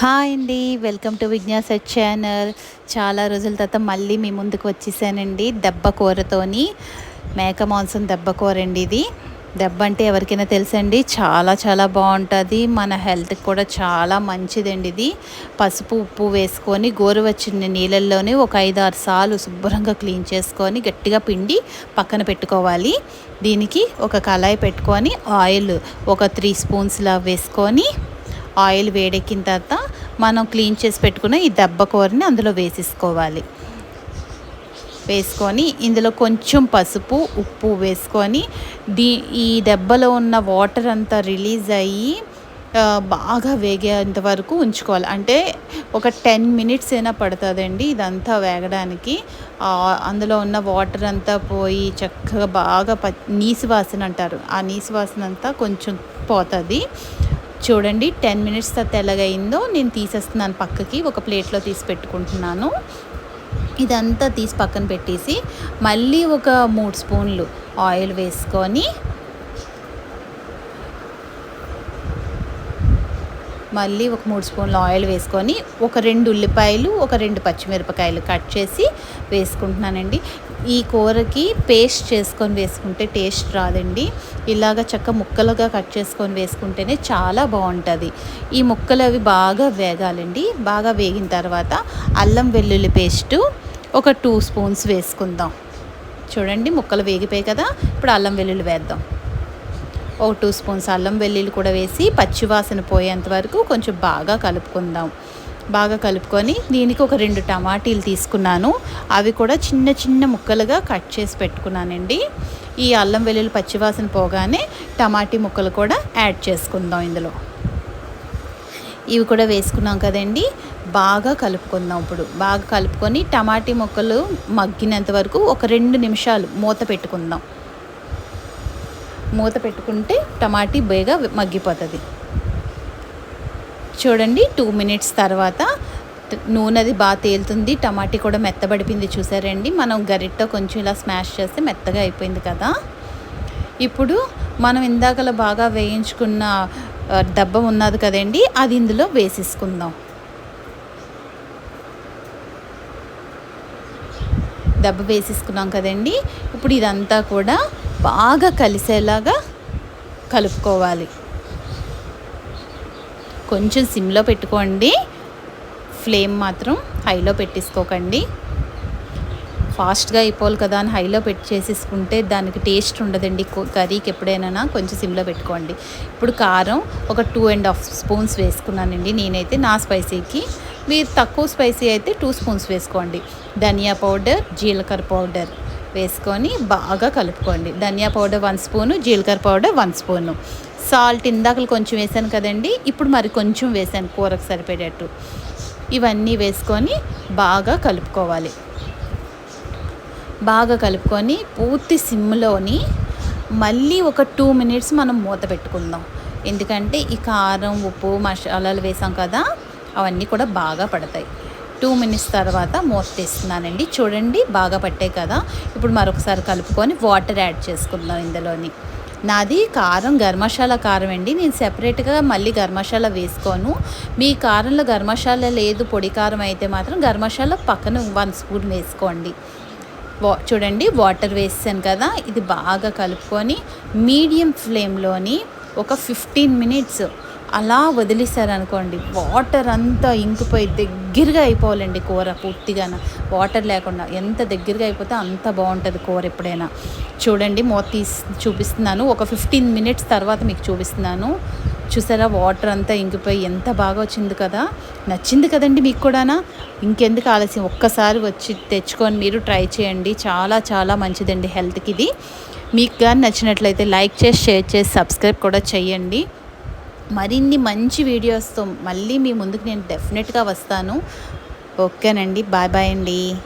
Hi అండి. Welcome to Vijnasa channel. చాలా రోజుల తర్వాత మళ్ళీ మీ ముందుకు వచ్చేసానండి దెబ్బ కూరతోని. మేక మాంసం దెబ్బ కూర అండి ఇది. దెబ్బ అంటే ఎవరికైనా తెలుసండి? చాలా చాలా బాగుంటుంది. మన హెల్త్కి కూడా చాలా మంచిదండి ఇది. పసుపు ఉప్పు వేసుకొని గోరువచ్చిన నీళ్ళల్లోనే ఒక ఐదు ఆరు సార్లు శుభ్రంగా క్లీన్ చేసుకొని గట్టిగా పిండి పక్కన పెట్టుకోవాలి. దీనికి ఒక కళాయి పెట్టుకొని ఆయిల్ ఒక త్రీ స్పూన్స్లా వేసుకొని ఆయిల్ వేడెక్కిన తర్వాత మనం క్లీన్ చేసి పెట్టుకున్న ఈ దెబ్బ కూరని అందులో వేసేసుకోవాలి. వేసుకొని ఇందులో కొంచెం పసుపు ఉప్పు వేసుకొని దీ ఈ దెబ్బలో ఉన్న వాటర్ అంతా రిలీజ్ అయ్యి బాగా వేగేంత వరకు ఉంచుకోవాలి. అంటే ఒక టెన్ మినిట్స్ అయినా పడుతుందండి ఇదంతా వేగడానికి. అందులో ఉన్న వాటర్ అంతా పోయి చక్కగా బాగా ప నీసు వాసన అంటారు. ఆ నీసు వాసన అంతా కొంచెం పోతుంది. చూడండి టెన్ మినిట్స్ తర్వాత ఎలాగైందో నేను తీసేస్తున్నాను పక్కకి ఒక ప్లేట్లో తీసి పెట్టుకుంటున్నాను. ఇదంతా తీసి పక్కన పెట్టేసి మళ్ళీ ఒక మూడు స్పూన్లు ఆయిల్ వేసుకొని మళ్ళీ ఒక మూడు స్పూన్ల ఆయిల్ వేసుకొని ఒక రెండు ఉల్లిపాయలు ఒక రెండు పచ్చిమిరపకాయలు కట్ చేసి వేసుకుంటున్నానండి. ఈ కూరకి పేస్ట్ చేసుకొని వేసుకుంటే టేస్ట్ రాదండి. ఇలాగ చక్క ముక్కలుగా కట్ చేసుకొని వేసుకుంటేనే చాలా బాగుంటుంది. ఈ ముక్కలు అవి బాగా వేగాలండి. బాగా వేగిన తర్వాత అల్లం వెల్లుల్లి పేస్టు ఒక టూ స్పూన్స్ వేసుకుందాం. చూడండి ముక్కలు వేగిపోయాయి కదా. ఇప్పుడు అల్లం వెల్లుల్లి వేద్దాం. ఒక టూ స్పూన్స్ అల్లం వెల్లుల్లి కూడా వేసి పచ్చివాసన పోయేంత వరకు కొంచెం బాగా కలుపుకుందాం. బాగా కలుపుకొని దీనికి ఒక రెండు టమాటీలు తీసుకున్నాను. అవి కూడా చిన్న చిన్న ముక్కలుగా కట్ చేసి పెట్టుకున్నానండి. ఈ అల్లం వెల్లుల్లి పచ్చివాసన పోగానే టమాటీ ముక్కలు కూడా యాడ్ చేసుకుందాం ఇందులో. ఇవి కూడా వేసుకున్నాం కదండి. బాగా కలుపుకుందాం ఇప్పుడు. బాగా కలుపుకొని టమాటీ ముక్కలు మగ్గినంత వరకు ఒక రెండు నిమిషాలు మూత పెట్టుకుందాం. మూత పెట్టుకుంటే టమాటీ బేగా మగ్గిపోతుంది. చూడండి టూ మినిట్స్ తర్వాత నూనెది బాగా తేలుతుంది టమాటీ కూడా మెత్తబడిపోయింది చూసారండి. మనం గరిటతో కొంచెం ఇలా స్మాష్ చేస్తే మెత్తగా అయిపోయింది కదా. ఇప్పుడు మనం ఇందాకలా బాగా వేయించుకున్న డబ్బ ఉన్నది కదండి అది ఇందులో వేసేసుకుందాం. దెబ్బ వేసేసుకున్నాం కదండి. ఇప్పుడు ఇదంతా కూడా బాగా కలిసేలాగా కలుపుకోవాలి. కొంచెం సిమ్లో పెట్టుకోండి. ఫ్లేమ్ మాత్రం హైలో పెట్టేసుకోకండి. ఫాస్ట్గా అయిపోవాలి కదా అని హైలో పెట్టి చేసేసుకుంటే దానికి టేస్ట్ ఉండదండి. కర్రీకి ఎప్పుడైనా కొంచెం సిమ్లో పెట్టుకోండి. ఇప్పుడు కారం ఒక టూ అండ్ హాఫ్ స్పూన్స్ వేసుకున్నానండి. నేనైతే నా స్పైసీకి మీరు తక్కువ స్పైసీ అయితే టూ స్పూన్స్ వేసుకోండి. ధనియా పౌడర్ జీలకర్ర పౌడర్. వేసుకొని బాగా కలుపుకోండి. ధనియా పౌడర్ వన్ స్పూను జీలకర్ర పౌడర్ వన్ స్పూను. సాల్ట్ ఇందాకలు కొంచెం వేసాను కదండి ఇప్పుడు మరి కొంచెం వేసాను కూరకు సరిపడేటట్టు ఇవన్నీ వేసుకొని బాగా కలుపుకోవాలి. బాగా కలుపుకొని పూర్తి సిమ్లోని మళ్ళీ ఒక టూ మినిట్స్ మనం మూత పెట్టుకుందాం. ఎందుకంటే ఈ కారం ఉప్పు మసాలాలు వేసాం కదా అవన్నీ కూడా బాగా పడతాయి. టూ మినిట్స్ తర్వాత మూత తీస్తున్నానండి. చూడండి బాగా పట్టే కదా. ఇప్పుడు మరొకసారి కలుపుకొని వాటర్ యాడ్ చేసుకుందాం ఇందులోని. నాది కారం గర్మశాల కారం అండి. నేను సెపరేట్గా మళ్ళీ గర్మశాల వేసుకోను. మీ కారంలో గర్మశాల లేదు పొడి కారం అయితే మాత్రం గర్మశాల పక్కన వన్ స్పూన్ వేసుకోండి. వా చూడండి వాటర్ వేసాను కదా. ఇది బాగా కలుపుకొని మీడియం ఫ్లేమ్లోని ఒక ఫిఫ్టీన్ మినిట్స్ అలా వదిలేశారనుకోండి వాటర్ అంతా ఇంకిపోయి దగ్గరగా అయిపోవాలండి కూర పూర్తిగాన. వాటర్ లేకుండా ఎంత దగ్గరగా అయిపోతే అంత బాగుంటుంది కూర ఎప్పుడైనా. చూడండి మూత తీసి చూపిస్తున్నాను. ఒక ఫిఫ్టీన్ మినిట్స్ తర్వాత మీకు చూపిస్తున్నాను. చూసారా వాటర్ అంతా ఇంకిపోయి ఎంత బాగా వచ్చింది కదా. నచ్చింది కదండి మీకు కూడానా? ఇంకెందుకు ఆలస్యం? ఒక్కసారి వచ్చి తెచ్చుకొని మీరు ట్రై చేయండి. చాలా చాలా మంచిదండి హెల్త్కి ఇది. మీకు కానీ నచ్చినట్లయితే లైక్ చేసి షేర్ చేసి సబ్స్క్రైబ్ కూడా చేయండి. మరిన్ని మంచి వీడియోస్తో మళ్ళీ మీ ముందుకు నేను డెఫినెట్గా వస్తాను. ఓకేనండి. బాయ్ బాయ్ అండి.